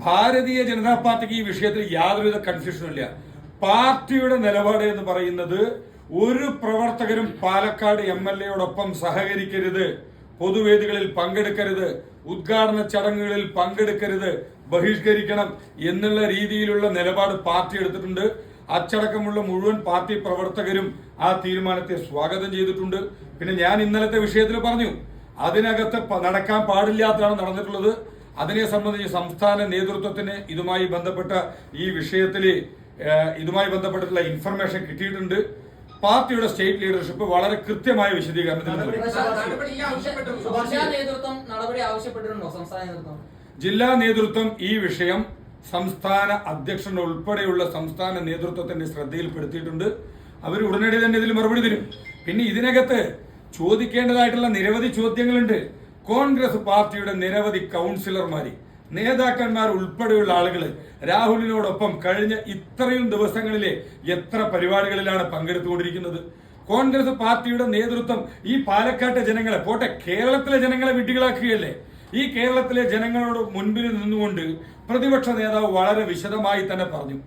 ഭാരതീയ ജനതാ പാർട്ടിക്ക് ഈ വിഷയത്തിൽ യാതൊരുവിധ കൺഫ്യൂഷനും ഇല്ല. പാർട്ടിയുടെ നിലപാട് എന്ന് പറയുന്നത് ഒരു പ്രവർത്തകരും പാലക്കാട് എം എൽ എയോടൊപ്പം സഹകരിക്കരുത് പൊതുവേദികളിൽ പങ്കെടുക്കരുത് ഉദ്ഘാടന ചടങ്ങുകളിൽ പങ്കെടുക്കരുത് ബഹിഷ്കരിക്കണം എന്നുള്ള രീതിയിലുള്ള നിലപാട് പാർട്ടി എടുത്തിട്ടുണ്ട്. അച്ചടക്കമുള്ള മുഴുവൻ പാർട്ടി പ്രവർത്തകരും ആ തീരുമാനത്തെ സ്വാഗതം ചെയ്തിട്ടുണ്ട്. പിന്നെ ഞാൻ ഇന്നലത്തെ വിഷയത്തിൽ പറഞ്ഞു അതിനകത്ത് നടക്കാൻ പാടില്ലാത്തതാണ് നടന്നിട്ടുള്ളത്. അതിനെ സംബന്ധിച്ച് സംസ്ഥാന നേതൃത്വത്തിന് ഇതുമായി ബന്ധപ്പെട്ട ഈ വിഷയത്തിൽ ഇതുമായി ബന്ധപ്പെട്ടിട്ടുള്ള ഇൻഫർമേഷൻ കിട്ടിയിട്ടുണ്ട്. പാർട്ടിയുടെ സ്റ്റേറ്റ് ലീഡർഷിപ്പ് വളരെ കൃത്യമായ നേതൃത്വം? ജില്ലാ നേതൃത്വം ഈ വിഷയം സംസ്ഥാന അധ്യക്ഷൻ ഉൾപ്പെടെയുള്ള സംസ്ഥാന നേതൃത്വത്തിന്റെ ശ്രദ്ധയിൽപ്പെടുത്തിയിട്ടുണ്ട്. അവർ ഉടനടി തന്നെ ഇതിൽ മറുപടി തരും. പിന്നെ ഇതിനകത്ത് ചോദിക്കേണ്ടതായിട്ടുള്ള നിരവധി ചോദ്യങ്ങളുണ്ട്. കോൺഗ്രസ് പാർട്ടിയുടെ നിരവധി കൗൺസിലർമാർ നേതാക്കന്മാർ ഉൾപ്പെടെയുള്ള ആളുകൾ രാഹുലിനോടൊപ്പം കഴിഞ്ഞ ഇത്രയും ദിവസങ്ങളിലെ എത്ര പരിപാടികളിലാണ് പങ്കെടുത്തുകൊണ്ടിരിക്കുന്നത്? കോൺഗ്രസ് പാർട്ടിയുടെ നേതൃത്വം ഈ പാലക്കാട്ടെ ജനങ്ങളെ പോട്ടെ കേരളത്തിലെ ജനങ്ങളെ വിഡ്ഢികളാക്കുകയല്ലേ? ഈ കേരളത്തിലെ ജനങ്ങളോട് മുൻപിൽ നിന്നുകൊണ്ട് പ്രതിപക്ഷ നേതാവ് വളരെ വിശദമായി തന്നെ പറഞ്ഞു.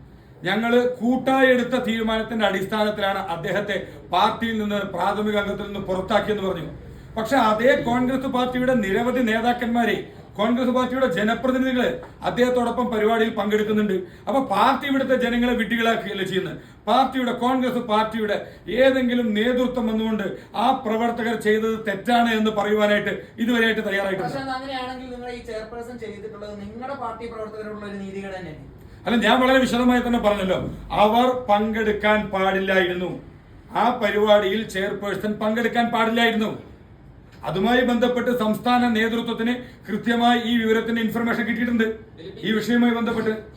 ഞങ്ങൾ കൂട്ടായി എടുത്ത തീരുമാനത്തിന്റെ അടിസ്ഥാനത്തിലാണ് അദ്ദേഹത്തെ പാർട്ടിയിൽ നിന്ന് പ്രാഥമിക അംഗത്തിൽ നിന്ന് പുറത്താക്കിയെന്ന് പറഞ്ഞു. പക്ഷെ അതേ കോൺഗ്രസ് പാർട്ടിയുടെ നിരവധി നേതാക്കന്മാരെ കോൺഗ്രസ് പാർട്ടിയുടെ ജനപ്രതിനിധികൾ അദ്ദേഹത്തോടൊപ്പം പരിപാടിയിൽ പങ്കെടുക്കുന്നുണ്ട്. അപ്പൊ പാർട്ടി ഇവിടുത്തെ ജനങ്ങളെ വിഡ്ഢികളാക്കുകയല്ല ചെയ്യുന്നത്? പാർട്ടിയുടെ കോൺഗ്രസ് പാർട്ടിയുടെ ഏതെങ്കിലും നേതൃത്വം വന്നുകൊണ്ട് ആ പ്രവർത്തകർ ചെയ്തത് തെറ്റാണ് എന്ന് പറയുവാനായിട്ട് ഇതുവരെയായിട്ട് തയ്യാറായിട്ടുണ്ട് അങ്ങനെയാണെങ്കിൽ നിങ്ങൾ ഈ ചെയർപേഴ്സൺ ചെയ്തിട്ടുള്ളത് നിങ്ങളുടെ പാർട്ടി പ്രവർത്തകരോടുള്ള ഒരു തന്നെയാണ് അല്ല ഞാൻ വളരെ വിശദമായി തന്നെ പറഞ്ഞല്ലോ. അവർ പങ്കെടുക്കാൻ പാടില്ലായിരുന്നു. ആ പരിപാടിയിൽ ചെയർപേഴ്സൺ പങ്കെടുക്കാൻ പാടില്ലായിരുന്നു. അതുമായി ബന്ധപ്പെട്ട് സംസ്ഥാന നേതൃത്വത്തിന് കൃത്യമായി ഈ വിവരത്തിന്റെ ഇൻഫർമേഷൻ കിട്ടിയിട്ടുണ്ട്. ഈ വിഷയവുമായി ബന്ധപ്പെട്ട്.